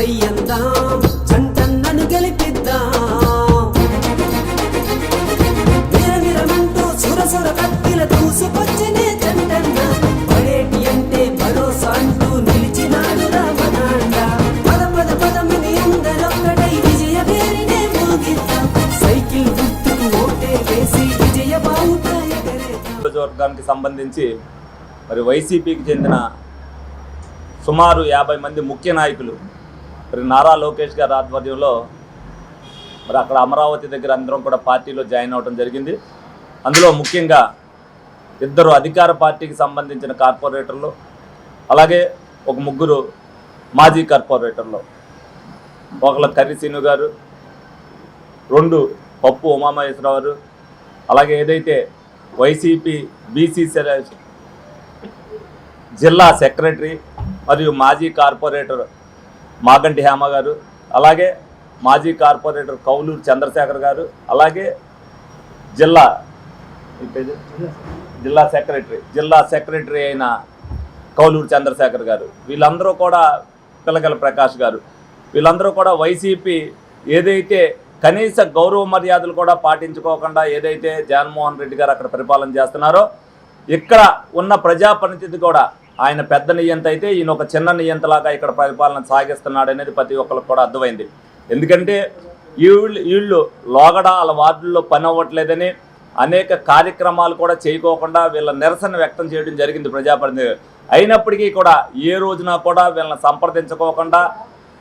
సమరానికి చంటన్నను గెలిపిద్దాం. విరవిరమంటూ కత్తిల పడేటి అంటే భరోసా అంటూ నిలిచినాడు రామనాండ పద పద పదమని అందరొక్కడై విజయ మోగిద్దాం సైకిల్ గుర్తుకు ఓటే వేసి విజయ బావుట నియోజకవర్గానికి సంబంధించి మరి వైసీపీకి చెందిన సుమారు యాభై మంది ముఖ్య నాయకులు మరి నారా లోకేష్ గారి ఆధ్వర్యంలో మరి అక్కడ అమరావతి దగ్గర అందరం కూడా పార్టీలో జాయిన్ అవ్వడం జరిగింది. అందులో ముఖ్యంగా ఇద్దరు అధికార పార్టీకి సంబంధించిన కార్పొరేటర్లు అలాగే ఒక ముగ్గురు మాజీ కార్పొరేటర్లు. ఒకళ్ళ కర్రి గారు రెండు పప్పు ఉమామహేశ్వరరావు గారు అలాగే ఏదైతే వైసీపీ బీసీ జిల్లా సెక్రటరీ మరియు మాజీ కార్పొరేటర్ మాగంటి హేమ గారు అలాగే మాజీ కార్పొరేటర్ కౌలూరు చంద్రశేఖర్ గారు అలాగే జిల్లా జిల్లా సెక్రటరీ జిల్లా సెక్రటరీ అయిన కౌలూరు చంద్రశేఖర్ గారు. వీళ్ళందరూ కూడా పిల్లగల ప్రకాష్ గారు. వీళ్ళందరూ కూడా వైసీపీ ఏదైతే కనీస గౌరవ మర్యాదలు కూడా పాటించుకోకుండా ఏదైతే జగన్మోహన్ రెడ్డి గారు అక్కడ పరిపాలన చేస్తున్నారో ఇక్కడ ఉన్న ప్రజాప్రతినిధి కూడా ఆయన పెద్ద నియంత అయితే ఈయన ఒక చిన్న నియంతలాగా ఇక్కడ పరిపాలన సాగిస్తున్నాడు అనేది ప్రతి ఒక్కరికి కూడా అర్థమైంది. ఎందుకంటే వీళ్ళు వీళ్ళు లోగడ వాళ్ళ వార్డుల్లో పని అవ్వట్లేదని అనేక కార్యక్రమాలు కూడా చేయకోకుండా వీళ్ళ నిరసన వ్యక్తం చేయడం జరిగింది ప్రజాప్రతినిధి అయినప్పటికీ కూడా ఏ రోజున కూడా వీళ్ళని సంప్రదించుకోకుండా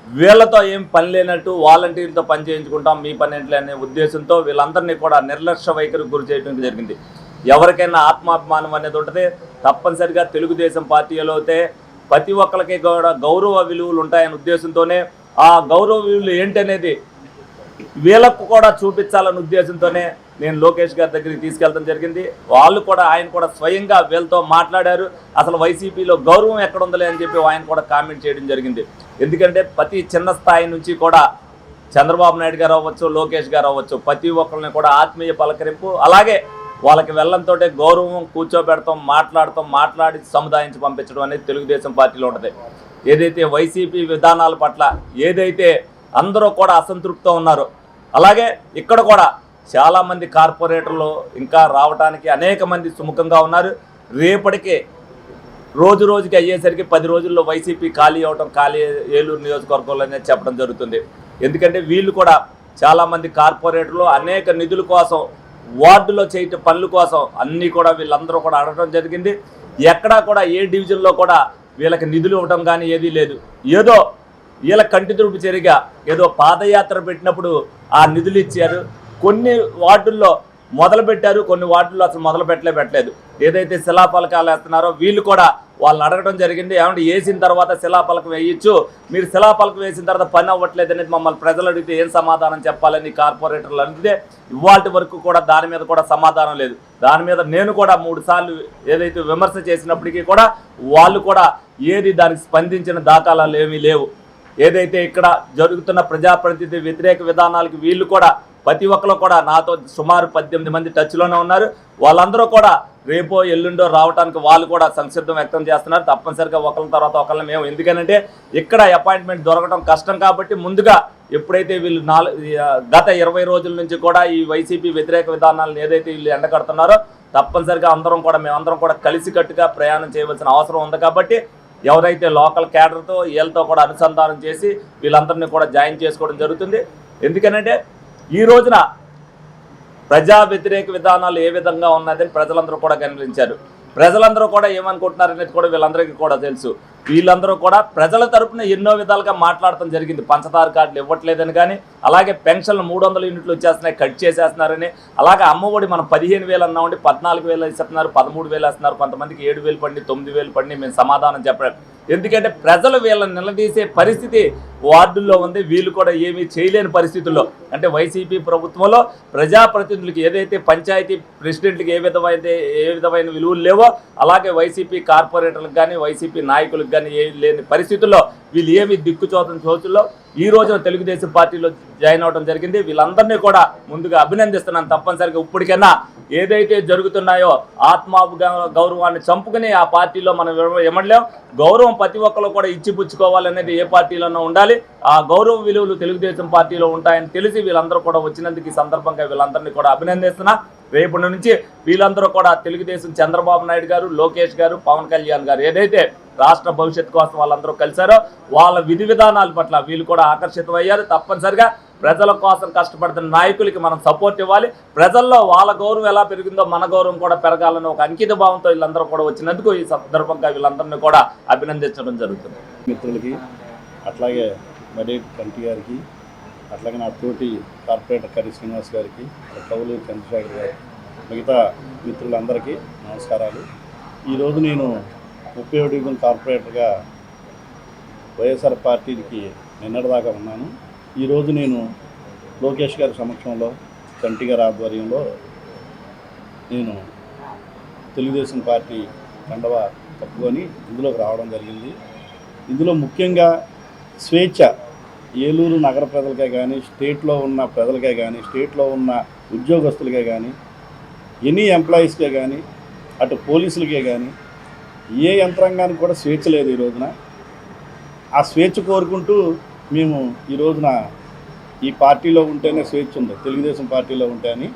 వీళ్ళతో ఏం పని లేనట్టు వాలంటీర్లతో పని చేయించుకుంటాం మీ పని ఏంటి అనే ఉద్దేశంతో వీళ్ళందరినీ కూడా నిర్లక్ష్య వైఖరికి గురి చేయడం జరిగింది. ఎవరికైనా ఆత్మాభిమానం అనేది ఉంటుంది. తప్పనిసరిగా తెలుగుదేశం పార్టీలో అయితే ప్రతి ఒక్కరికి కూడా గౌరవ విలువలు ఉంటాయనే ఉద్దేశంతోనే ఆ గౌరవ విలువలు ఏంటనేది వీళ్ళకు కూడా చూపించాలనే ఉద్దేశంతోనే నేను లోకేష్ గారి దగ్గరికి తీసుకెళ్ళడం జరిగింది. వాళ్ళు కూడా ఆయన కూడా స్వయంగా వీళ్ళతో మాట్లాడారు. అసలు వైసీపీలో గౌరవం ఎక్కడ ఉందలే అని చెప్పి ఆయన కూడా కామెంట్ చేయడం జరిగింది. ఎందుకంటే ప్రతి చిన్న స్థాయి నుంచి కూడా చంద్రబాబు నాయుడు గారు అవ్వచ్చు లోకేష్ గారు అవ్వచ్చు ప్రతి ఒక్కరిని కూడా ఆత్మీయ పలకరింపు అలాగే వాళ్ళకి వెళ్ళంతో గౌరవం కూర్చోబెడతాం మాట్లాడతాం మాట్లాడి సముదాయించి పంపించడం అనేది తెలుగుదేశం పార్టీలో ఉంటుంది. ఏదైతే వైసీపీ విధానాల పట్ల ఏదైతే అందరూ కూడా అసంతృప్తితో ఉన్నారో అలాగే ఇక్కడ కూడా చాలామంది కార్పొరేటర్లు ఇంకా రావడానికి అనేక మంది సుముఖంగా ఉన్నారు. రేపటికి రోజు రోజుకి అయ్యేసరికి పది రోజుల్లో వైసీపీ ఖాళీ అవటం ఖాళీ ఏలూరు నియోజకవర్గంలోనే చెప్పడం జరుగుతుంది. ఎందుకంటే వీళ్ళు కూడా చాలామంది కార్పొరేటర్లు అనేక నిధుల కోసం వార్డులో చేయటం పనుల కోసం అన్నీ కూడా వీళ్ళందరూ కూడా అడగడం జరిగింది. ఎక్కడా కూడా ఏ డివిజన్లో కూడా వీళ్ళకి నిధులు ఇవ్వడం కానీ ఏదీ లేదు. ఏదో వీళ్ళ కంటి తుడుపు చెరిగా ఏదో పాదయాత్ర పెట్టినప్పుడు ఆ నిధులు ఇచ్చారు. కొన్ని వార్డుల్లో మొదలు పెట్టారు కొన్ని వార్డుల్లో అసలు మొదలు పెట్టలే పెట్టలేదు. ఏదైతే శిలాఫలకాలు వేస్తున్నారో వీళ్ళు కూడా వాళ్ళని అడగడం జరిగింది. ఏమంటే వేసిన తర్వాత శిలాపలకం వేయచ్చు. మీరు శిలాపలకం వేసిన తర్వాత పని అవ్వట్లేదు అనేది మమ్మల్ని ప్రజలు అడిగితే ఏం సమాధానం చెప్పాలని కార్పొరేటర్లు అడిగితే ఇవాళ వరకు కూడా దాని మీద కూడా సమాధానం లేదు. దాని మీద నేను కూడా మూడు సార్లు ఏదైతే విమర్శ చేసినప్పటికీ కూడా వాళ్ళు కూడా ఏది దానికి స్పందించిన దాఖలాలు ఏమీ లేవు. ఏదైతే ఇక్కడ జరుగుతున్న ప్రజాప్రతినిధి వ్యతిరేక విధానాలకు వీళ్ళు కూడా ప్రతి ఒక్కరు కూడా నాతో సుమారు పద్దెనిమిది మంది టచ్లోనే ఉన్నారు. వాళ్ళందరూ కూడా రేపో ఎల్లుండో రావడానికి వాళ్ళు కూడా సంసిద్ధం వ్యక్తం చేస్తున్నారు. తప్పనిసరిగా ఒకళ్ళ తర్వాత ఒకళ్ళని మేము ఎందుకనంటే ఇక్కడ అపాయింట్మెంట్ దొరకడం కష్టం కాబట్టి ముందుగా ఎప్పుడైతే వీళ్ళు నాలుగు గత ఇరవై రోజుల నుంచి కూడా ఈ వైసీపీ వ్యతిరేక విధానాలను ఏదైతే వీళ్ళు ఎండగడుతున్నారో తప్పనిసరిగా అందరం కూడా మేమందరం కూడా కలిసికట్టుగా ప్రయాణం చేయవలసిన అవసరం ఉంది కాబట్టి ఎవరైతే లోకల్ క్యాడర్తో వీళ్ళతో కూడా అనుసంధానం చేసి వీళ్ళందరినీ కూడా జాయిన్ చేసుకోవడం జరుగుతుంది. ఎందుకనంటే ఈ రోజున ప్రజా వ్యతిరేక విధానాలు ఏ విధంగా ఉన్నదని ప్రజలందరూ కూడా కనిపించారు ప్రజలందరూ కూడా ఏమనుకుంటున్నారు అనేది కూడా వీళ్ళందరికీ కూడా తెలుసు. వీళ్ళందరూ కూడా ప్రజల తరపున ఎన్నో విధాలుగా మాట్లాడటం జరిగింది. పంచదార కార్డులు ఇవ్వట్లేదని కానీ అలాగే పెన్షన్లు మూడు వందల యూనిట్లు వచ్చేస్తున్నాయి కట్ చేసేస్తున్నారని. అలాగే అమ్మఒడి మనం పదిహేను వేలు అన్నామండి పద్నాలుగు వేలు ఇస్తున్నారు పదమూడు వేలు వేస్తున్నారు కొంతమందికి ఏడు వేలు పడి తొమ్మిది వేలు పడి మేము సమాధానం చెప్పడం ఎందుకంటే ప్రజలు వీళ్ళని నిలదీసే పరిస్థితి వార్డుల్లో ఉంది వీళ్ళు కూడా ఏమీ చేయలేని పరిస్థితుల్లో. అంటే వైసీపీ ప్రభుత్వంలో ప్రజాప్రతినిధులకి ఏదైతే పంచాయతీ ప్రెసిడెంట్కి ఏ విధమైన ఏ విధమైన విలువలు లేవో అలాగే వైసీపీ కార్పొరేటర్లకు కానీ వైసీపీ నాయకులకు కానీ ఏ లేని పరిస్థితుల్లో వీళ్ళు ఏమి దిక్కుచోతని చోతుల్లో ఈ రోజున తెలుగుదేశం పార్టీలో జాయిన్ అవడం జరిగింది. వీళ్ళందరినీ కూడా ముందుగా అభినందిస్తున్నాను. తప్పనిసరిగా ఇప్పటికైనా ఏదైతే జరుగుతున్నాయో ఆత్మ గౌరవాన్ని చంపుకుని ఆ పార్టీలో మనం ఇవ్వలేం గౌరవం ప్రతి ఒక్కరు కూడా ఇచ్చిపుచ్చుకోవాలనేది ఏ పార్టీలోనూ ఉండాలి. ఆ గౌరవ విలువలు తెలుగుదేశం పార్టీలో ఉంటాయని తెలిసి వీళ్ళందరూ కూడా వచ్చినందుకు ఈ సందర్భంగా వీళ్ళందరినీ కూడా అభినందిస్తున్నా. రేపటి నుంచి వీళ్ళందరూ కూడా తెలుగుదేశం చంద్రబాబు నాయుడు గారు లోకేష్ గారు పవన్ కళ్యాణ్ గారు ఏదైతే రాష్ట్ర భవిష్యత్తు కోసం వాళ్ళందరూ కలిశారో వాళ్ళ విధి విధానాల పట్ల వీళ్ళు కూడా ఆకర్షితమయ్యారు. తప్పనిసరిగా ప్రజల కోసం కష్టపడుతున్న నాయకులకి మనం సపోర్ట్ ఇవ్వాలి. ప్రజల్లో వాళ్ళ గౌరవం ఎలా పెరిగిందో మన గౌరవం కూడా పెరగాలని ఒక అంకిత భావంతో వీళ్ళందరూ కూడా వచ్చినందుకు ఈ సందర్భంగా వీళ్ళందరినీ కూడా అభినందించడం జరుగుతుంది. మిత్రులకి అట్లాగే మరి కంటి గారికి అట్లాగే నా తోటి కార్పొరేటర్ కరి శ్రీనివాస్ గారికి కవులు చంద్రశేఖర్ గారు మిగతా మిత్రులందరికీ నమస్కారాలు. ఈరోజు నేను ముప్పై డివిజన్ కార్పొరేటర్గా వైఎస్ఆర్ పార్టీకి నిన్నటిదాకా ఉన్నాను. ఈరోజు నేను లోకేష్ గారి సమక్షంలో చంటి గారి ఆధ్వర్యంలో నేను తెలుగుదేశం పార్టీ కండవ తప్పుకొని ఇందులోకి రావడం జరిగింది. ఇందులో ముఖ్యంగా స్వేచ్ఛ ఏలూరు నగర ప్రజలకే కానీ స్టేట్లో ఉన్న ప్రజలకే కానీ స్టేట్లో ఉన్న ఉద్యోగస్తులకే కానీ ఎనీ ఎంప్లాయీస్కే కానీ అటు పోలీసులకే కానీ ఏ యంత్రాంగానికి కూడా స్వేచ్ఛ లేదు ఈ రోజున. ఆ స్వేచ్ఛ కోరుకుంటూ మేము ఈ రోజున ఈ పార్టీలో ఉంటేనే స్వేచ్ఛ ఉంది. తెలుగుదేశం పార్టీలో ఉంటే అని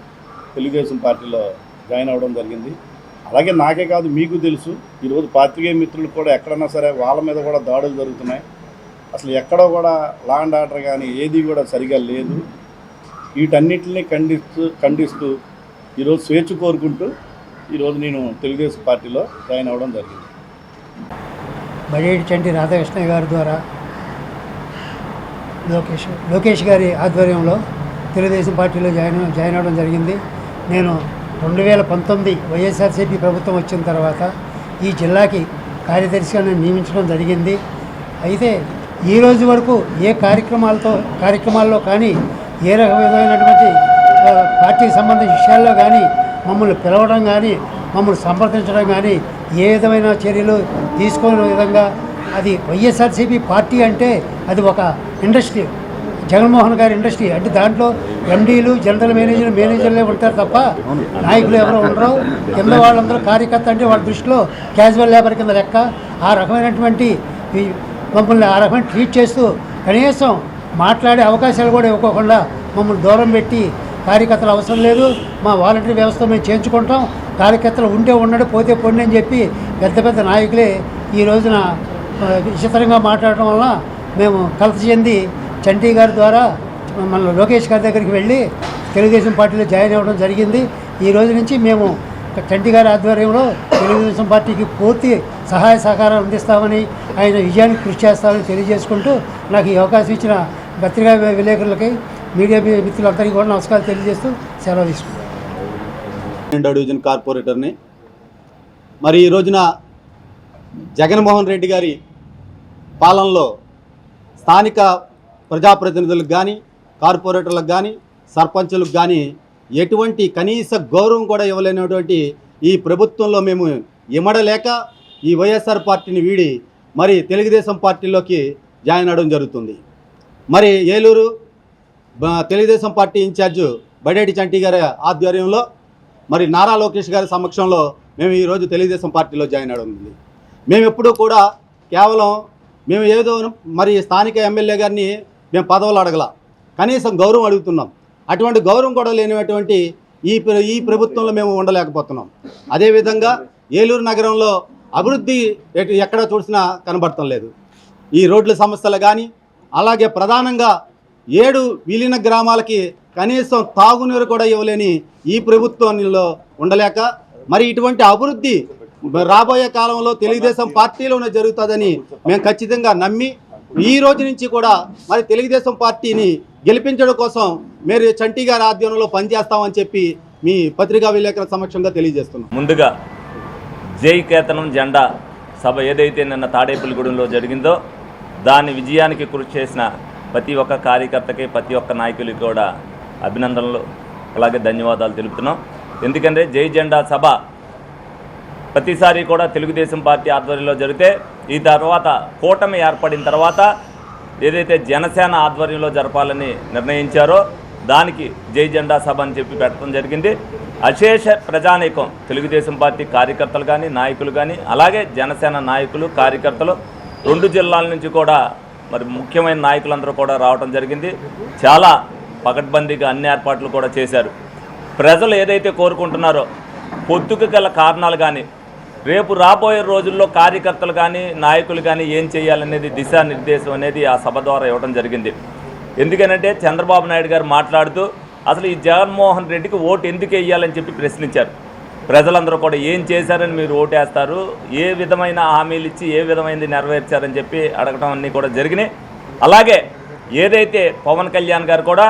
తెలుగుదేశం పార్టీలో జాయిన్ అవ్వడం జరిగింది. అలాగే నాకే కాదు మీకు తెలుసు ఈరోజు పాత్రికేయ మిత్రులు కూడా ఎక్కడన్నా సరే వాళ్ళ మీద కూడా దాడులు జరుగుతున్నాయి. అసలు ఎక్కడో కూడా లా అండ్ ఆర్డర్ కానీ ఏది కూడా సరిగా లేదు. వీటన్నిటిని ఖండిస్తూ ఖండిస్తూ ఈరోజు స్వేచ్ఛ కోరుకుంటూ ఈరోజు నేను తెలుగుదేశం పార్టీలో జాయిన్ అవ్వడం జరిగింది. బడేటి చంటి రాధాకృష్ణ గారి ద్వారా లోకేష్ లోకేష్ గారి ఆధ్వర్యంలో తెలుగుదేశం పార్టీలో జాయిన్ జాయిన్ అవ్వడం జరిగింది. నేను రెండు వేల పంతొమ్మిది వైఎస్ఆర్సీపీ ప్రభుత్వం వచ్చిన తర్వాత ఈ జిల్లాకి కార్యదర్శిగా నేను నియమించడం జరిగింది. అయితే ఈ రోజు వరకు ఏ కార్యక్రమాలతో కార్యక్రమాల్లో కానీ ఏ రకమైనటువంటి పార్టీకి సంబంధించిన విషయాల్లో కానీ మమ్మల్ని పిలవడం కానీ మమ్మల్ని సంప్రదించడం కానీ ఏ విధమైన చర్యలు తీసుకునే విధంగా అది వైఎస్ఆర్సీపీ పార్టీ అంటే అది ఒక ఇండస్ట్రీ. జగన్మోహన్ గారి ఇండస్ట్రీ. అంటే దాంట్లో ఎండీలు జనరల్ మేనేజర్ మేనేజర్లే ఉంటారు తప్ప నాయకులు ఎవరు ఉండరు. కింద వాళ్ళందరూ కార్యకర్త అంటే వాళ్ళ దృష్టిలో క్యాజువల్ లేబర్ కింద లెక్క. ఆ రకమైనటువంటి మమ్మల్ని ఆ రకమైన ట్రీట్ చేస్తూ కనీసం మాట్లాడే అవకాశాలు కూడా ఇవ్వకోకుండా మమ్మల్ని దూరం పెట్టి కార్యకర్తలు అవసరం లేదు మా వాలంటీర్ వ్యవస్థ మేము చేయించుకుంటాం కార్యకర్తలు ఉంటే ఉండడు పోతే పొండి అని చెప్పి పెద్ద పెద్ద నాయకులే ఈ రోజున విచిత్రంగా మాట్లాడటం వలన మేము కలత చెంది చంటి గారి ద్వారా మన లోకేష్ గారి దగ్గరికి వెళ్ళి తెలుగుదేశం పార్టీలో జాయిన్ అవ్వడం జరిగింది. ఈ రోజు నుంచి మేము చంటి గారి ఆధ్వర్యంలో తెలుగుదేశం పార్టీకి పూర్తి సహాయ సహకారం అందిస్తామని ఆయన విజయానికి కృషి చేస్తామని తెలియజేసుకుంటూ నాకు ఈ అవకాశం ఇచ్చిన పత్రికా విలేకరులకి మీడియా మిత్రులందరికీ కూడా నమస్కారం తెలియజేస్తూ సెలవు తీసుకుంటాను డివిజన్ కార్పొరేటర్ని మరి ఈ రోజున జగన్మోహన్ రెడ్డి గారి పాలనలో స్థానిక ప్రజాప్రతినిధులకు కానీ కార్పొరేటర్లకు కానీ సర్పంచులకు కానీ ఎటువంటి కనీస గౌరవం కూడా ఇవ్వలేనటువంటి ఈ ప్రభుత్వంలో మేము ఇమడలేక ఈ వైఎస్ఆర్ పార్టీని వీడి మరి తెలుగుదేశం పార్టీలోకి జాయిన్ అవ్వడం జరుగుతుంది. మరి ఏలూరు తెలుగుదేశం పార్టీ ఇన్ఛార్జు బడేటి చంటి గారి ఆధ్వర్యంలో మరి నారా లోకేష్ గారి సమక్షంలో మేము ఈరోజు తెలుగుదేశం పార్టీలో జాయిన్ అవడం ఉంది మేము ఎప్పుడూ కూడా కేవలం మేము ఏదో మరి స్థానిక ఎమ్మెల్యే గారిని మేము పదవులు అడగల. కనీసం గౌరవం అడుగుతున్నాం. అటువంటి గౌరవం కూడా లేనటువంటి ఈ ప్ర- ఈ ప్రభుత్వంలో మేము ఉండలేకపోతున్నాం. అదేవిధంగా ఏలూరు నగరంలో అభివృద్ధి ఎక్కడ చూసినా కనబడటం లేదు. ఈ రోడ్ల సమస్యలు కానీ అలాగే ప్రధానంగా ఏడు విలీన గ్రామాలకి కనీసం తాగునీరు కూడా ఇవ్వలేని ఈ ప్రభుత్వంలో ఉండలేక మరి ఇటువంటి అభివృద్ధి రాబోయే కాలంలో తెలుగుదేశం పార్టీలోనే జరుగుతుందని మేము ఖచ్చితంగా నమ్మి ఈ రోజు నుంచి కూడా మరి తెలుగుదేశం పార్టీని గెలిపించడం కోసం మీరు చంటి గారి ఆధ్వర్యంలో పనిచేస్తామని చెప్పి మీ పత్రికా విలేకరుల సమక్షంగా తెలియజేస్తున్నాం. ముందుగా జై కేతనం జెండా సభ ఏదైతే నిన్న తాడేపల్లిగూడెంలో జరిగిందో దాని విజయానికి కృషి చేసిన ప్రతి ఒక్క కార్యకర్తకి ప్రతి ఒక్క నాయకులకి కూడా అభినందనలు అలాగే ధన్యవాదాలు తెలుపుతున్నాం. ఎందుకంటే జై జెండా సభ ప్రతిసారి కూడా తెలుగుదేశం పార్టీ ఆధ్వర్యంలో జరిగితే ఈ తర్వాత కూటమి ఏర్పడిన తర్వాత ఏదైతే జనసేన ఆధ్వర్యంలో జరపాలని నిర్ణయించారో దానికి జై జెండా సభ అని చెప్పి పెట్టడం జరిగింది. అశేష ప్రజానీకం. తెలుగుదేశం పార్టీ కార్యకర్తలు కానీ నాయకులు కానీ అలాగే జనసేన నాయకులు కార్యకర్తలు రెండు జిల్లాల నుంచి కూడా మరి ముఖ్యమైన నాయకులందరూ కూడా రావడం జరిగింది. చాలా పకడ్బందీగా అన్ని ఏర్పాట్లు కూడా చేశారు. ప్రజలు ఏదైతే కోరుకుంటున్నారో పొత్తుకు గల కారణాలు కానీ రేపు రాబోయే రోజుల్లో కార్యకర్తలు కానీ నాయకులు కానీ ఏం చేయాలనేది దిశానిర్దేశం అనేది ఆ సభ ద్వారా ఇవ్వడం జరిగింది. ఎందుకనంటే చంద్రబాబు నాయుడు గారు మాట్లాడుతూ అసలు ఈ జగన్మోహన్ రెడ్డికి ఓటు ఎందుకు వేయాలని చెప్పి ప్రశ్నించారు. ప్రజలందరూ కూడా ఏం చేశారని మీరు ఓటేస్తారు ఏ విధమైన హామీలు ఇచ్చి ఏ విధమైనది నెరవేర్చారని చెప్పి అడగడం అన్నీ కూడా జరిగినాయి. అలాగే ఏదైతే పవన్ కళ్యాణ్ గారు కూడా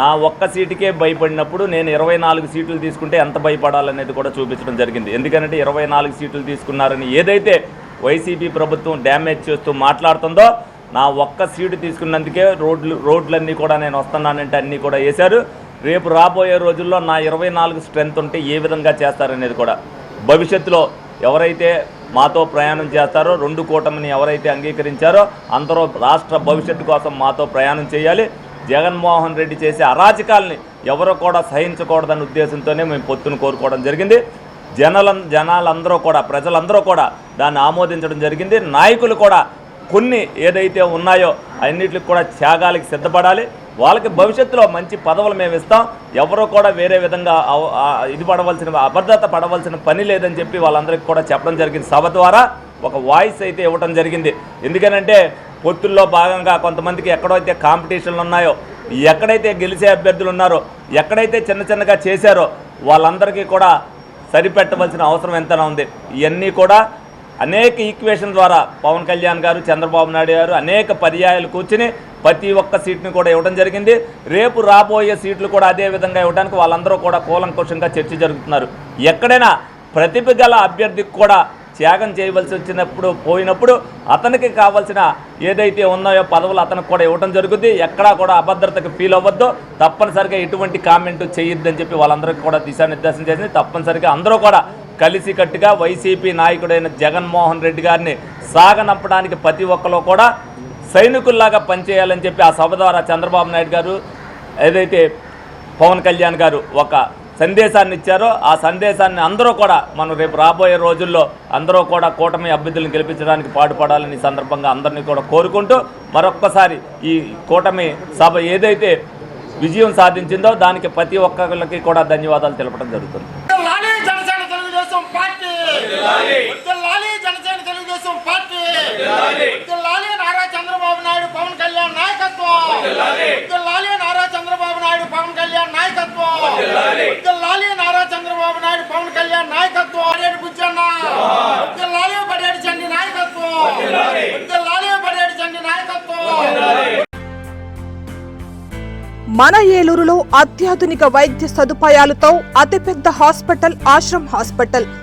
నా ఒక్క సీటుకే భయపడినప్పుడు నేను ఇరవై నాలుగు సీట్లు తీసుకుంటే ఎంత భయపడాలనేది కూడా చూపించడం జరిగింది. ఎందుకంటే ఇరవై నాలుగు సీట్లు తీసుకున్నారని ఏదైతే వైసీపీ ప్రభుత్వం డ్యామేజ్ చేస్తూ మాట్లాడుతుందో నా ఒక్క సీటు తీసుకున్నందుకే రోడ్లు రోడ్లన్నీ కూడా నేను వస్తున్నానంటే అన్నీ కూడా వేశారు. రేపు రాబోయే రోజుల్లో నా ఇరవై నాలుగు స్ట్రెంత్ ఉంటే ఏ విధంగా చేస్తారనేది కూడా. భవిష్యత్తులో ఎవరైతే మాతో ప్రయాణం చేస్తారో రెండు కూటమిని ఎవరైతే అంగీకరించారో అందరూ రాష్ట్ర భవిష్యత్తు కోసం మాతో ప్రయాణం చేయాలి. జగన్మోహన్ రెడ్డి చేసే అరాచకాల్ని ఎవరు కూడా సహించకూడదనే ఉద్దేశంతోనే మేము పొత్తును కోరుకోవడం జరిగింది. జనల జనాలందరూ కూడా ప్రజలందరూ కూడా దాన్ని ఆమోదించడం జరిగింది. నాయకులు కూడా కొన్ని ఏదైతే ఉన్నాయో అన్నిటికి కూడా త్యాగాలకి సిద్ధపడాలి. వాళ్ళకి భవిష్యత్తులో మంచి పదవులు మేము ఇస్తాం. ఎవరో కూడా వేరే విధంగా ఇది పడవలసిన అభద్రత పడవలసిన పని లేదని చెప్పి వాళ్ళందరికీ కూడా చెప్పడం జరిగింది. సభ ద్వారా ఒక వాయిస్ అయితే ఇవ్వడం జరిగింది. ఎందుకనంటే పొత్తుల్లో భాగంగా కొంతమందికి ఎక్కడైతే కాంపిటీషన్లు ఉన్నాయో ఎక్కడైతే గెలిచే అభ్యర్థులు ఉన్నారో ఎక్కడైతే చిన్న చిన్నగా చేశారో వాళ్ళందరికీ కూడా సరిపెట్టవలసిన అవసరం ఎంతైనా ఉంది. ఇవన్నీ కూడా అనేక ఈక్వేషన్ ద్వారా పవన్ కళ్యాణ్ గారు చంద్రబాబు నాయుడు గారు అనేక పర్యాయాలు కూర్చుని ప్రతి ఒక్క సీట్ని కూడా ఇవ్వడం జరిగింది. రేపు రాబోయే సీట్లు కూడా అదే విధంగా ఇవ్వడానికి వాళ్ళందరూ కూడా కూలంకుషంగా చర్చ జరుగుతున్నారు ఎక్కడైనా ప్రతిభ గల అభ్యర్థికి కూడా త్యాగం చేయవలసి వచ్చినప్పుడు పోయినప్పుడు అతనికి కావాల్సిన ఏదైతే ఉన్నాయో పదవులు అతనికి కూడా ఇవ్వడం జరుగుద్ది. ఎక్కడా కూడా అభద్రతకు ఫీల్ అవ్వద్దు. తప్పనిసరిగా ఎటువంటి కామెంట్ చేయొద్దని చెప్పి వాళ్ళందరికీ కూడా దిశానిర్దేశం చేసింది. తప్పనిసరిగా అందరూ కూడా కలిసికట్టుగా వైసీపీ నాయకుడైన జగన్మోహన్ రెడ్డి గారిని సాగనంపడానికి ప్రతి ఒక్కరు కూడా సైనికుల్లాగా పనిచేయాలని చెప్పి ఆ సభ ద్వారా చంద్రబాబు నాయుడు గారు ఏదైతే పవన్ కళ్యాణ్ గారు ఒక సందేశాన్ని ఇచ్చారో ఆ సందేశాన్ని అందరూ కూడా మనం రేపు రాబోయే రోజుల్లో అందరూ కూడా కూటమి అభ్యర్థులను గెలిపించడానికి పాటుపడాలని సందర్భంగా అందరినీ కూడా కోరుకుంటూ మరొక్కసారి ఈ కూటమి సభ ఏదైతే విజయం సాధించిందో దానికి ప్రతి ఒక్కరికి కూడా ధన్యవాదాలు తెలపడం జరుగుతుంది. పార్టీ లాలి జనసేన తెలుగుదేశం పార్టీ. లాలి నారా చంద్రబాబు నాయుడు పవన్ కళ్యాణ్ నాయకత్వం. లాలి నారా చంద్రబాబు నాయుడు పవన్ కళ్యాణ్ నాయకత్వం. లాలి నారా చంద్రబాబు నాయుడు పవన్ కళ్యాణ్ బుజ్జన్న. చండి చండి నాయకత్వం. మన ఏలూరులో అత్యాధునిక వైద్య సదుపాయాలతో అతిపెద్ద హాస్పిటల్ ఆశ్రమ్ హాస్పిటల్.